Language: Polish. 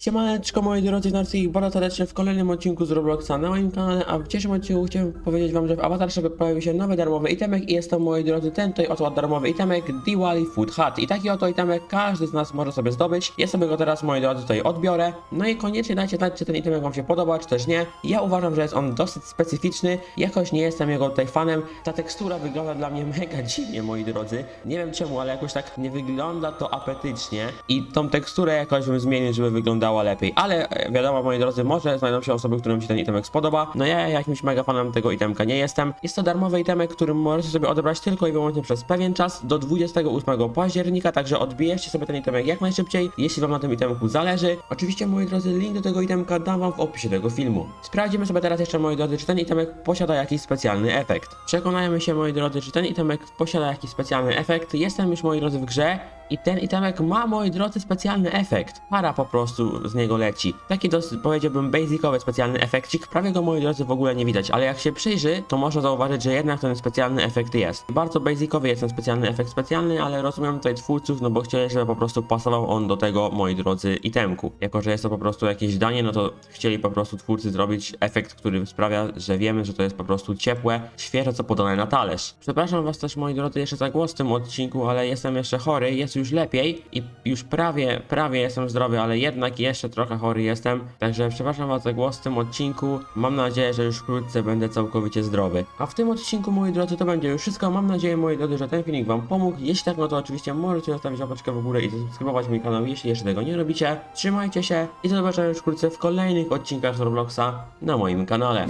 Siemaneczko moi drodzy, narcy ich bardzo serdecznie w kolejnym odcinku z Robloxa na moim kanale, a w dzisiejszym odcinku chciałem powiedzieć wam, że w Avatar Shopie pojawił się nowy darmowy itemek i jest to moi drodzy ten tutaj oto darmowy itemek Diwali Food Hut. I taki oto itemek każdy z nas może sobie zdobyć, ja sobie go teraz moi drodzy tutaj odbiorę, no i koniecznie dajcie znać czy ten itemek wam się podoba czy też nie, ja uważam, że jest on dosyć specyficzny, jakoś nie jestem jego tutaj fanem, ta tekstura wygląda dla mnie mega dziwnie moi drodzy, nie wiem czemu, ale jakoś tak nie wygląda to apetycznie. I tą teksturę jakoś bym zmienił, żeby wyglądała lepiej, ale e, wiadomo moi drodzy, może znajdą się osoby, którym się ten itemek spodoba, no ja jakimś mega fanem tego itemka nie jestem, jest to darmowy itemek, który możecie sobie odebrać tylko i wyłącznie przez pewien czas, do 28 października, także odbierzcie sobie ten itemek jak najszybciej, jeśli wam na tym itemku zależy, oczywiście moi drodzy, link do tego itemka dam wam w opisie tego filmu. Sprawdzimy sobie teraz jeszcze moi drodzy, czy ten itemek posiada jakiś specjalny efekt. Przekonajmy się moi drodzy, czy ten itemek posiada jakiś specjalny efekt, jestem już moi drodzy w grze, i ten itemek ma, moi drodzy, specjalny efekt. Para po prostu z niego leci. Taki dosyć, powiedziałbym, basicowy specjalny efekcik. Prawie go, moi drodzy, w ogóle nie widać, ale jak się przyjrzy, to można zauważyć, że jednak ten specjalny efekt jest. Bardzo basicowy jest ten specjalny efekt specjalny, ale rozumiem tutaj twórców, no bo chcieli, żeby po prostu pasował on do tego, moi drodzy, itemku. Jako, że jest to po prostu jakieś danie, no to chcieli po prostu twórcy zrobić efekt, który sprawia, że wiemy, że to jest po prostu ciepłe, świeże, co podane na talerz. Przepraszam was też, moi drodzy, jeszcze za głos w tym odcinku, ale jestem jeszcze chory, jest już lepiej i już prawie, prawie jestem zdrowy, ale jednak jeszcze trochę chory jestem. Także przepraszam was za głos w tym odcinku. Mam nadzieję, że już wkrótce będę całkowicie zdrowy. A w tym odcinku, moi drodzy, to będzie już wszystko. Mam nadzieję, moi drodzy, że ten filmik wam pomógł. Jeśli tak, no to oczywiście możecie zostawić łapeczkę w górę i zasubskrybować mój kanał, jeśli jeszcze tego nie robicie. Trzymajcie się i do zobaczenia już wkrótce w kolejnych odcinkach z Robloxa na moim kanale.